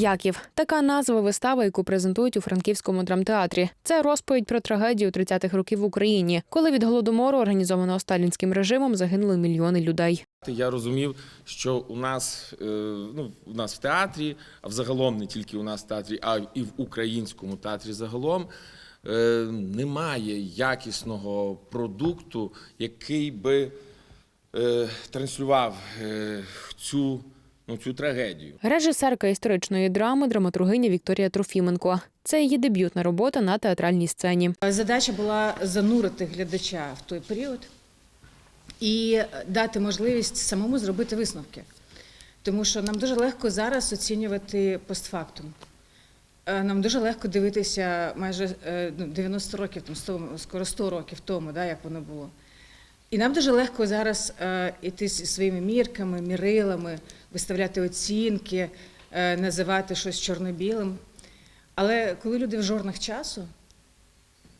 Яків така назва вистави, яку презентують у франківському драмтеатрі. Це розповідь про трагедію 30-х років в Україні, коли від голодомору, організованого сталінським режимом, загинули мільйони людей. Я розумів, що у нас, е, ну, у нас в театрі, а взагалом не тільки у нас в театрі, а і в українському театрі загалом е, немає якісного продукту, який би е, транслював цю, цю трагедію. Режисерка історичної драми, драматургиня Вікторія Трофіменко. Це її дебютна робота на театральній сцені. Задача була занурити глядача в той період і дати можливість самому зробити висновки. Тому що нам дуже легко зараз оцінювати постфактум. Е, Нам дуже легко дивитися майже е, ну, 90 років, там, скоро 100 років тому, да, як воно було. І нам дуже легко зараз е, іти зі своїми мірками, мірилами, виставляти оцінки, е, називати щось чорно-білим. Але коли люди в жорнах часу,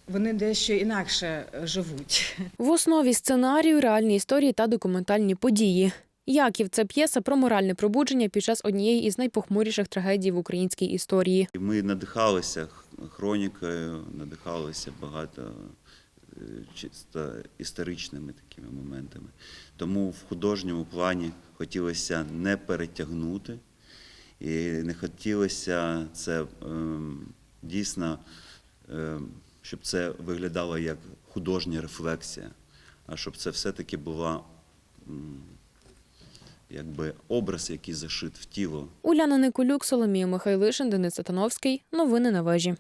вони дещо інакше е, живуть. В основі сценарію реальні історії та документальні події. Яків це п'єса про моральне пробудження під час однієї із найпохмуріших трагедій в українській історії. Ми надихалися хронікою, надихалися багато е, чисто історичними такими моментами. Тому в художньому плані хотілося не перетягнути, і не хотілося це ем, дійсно, ем, щоб це виглядало як художня рефлексія, а щоб це все-таки була якби образ, який зашит в тіло Уляна Николюк, Соломія Михайлишин, Денис Сатановський. Новини на вежі.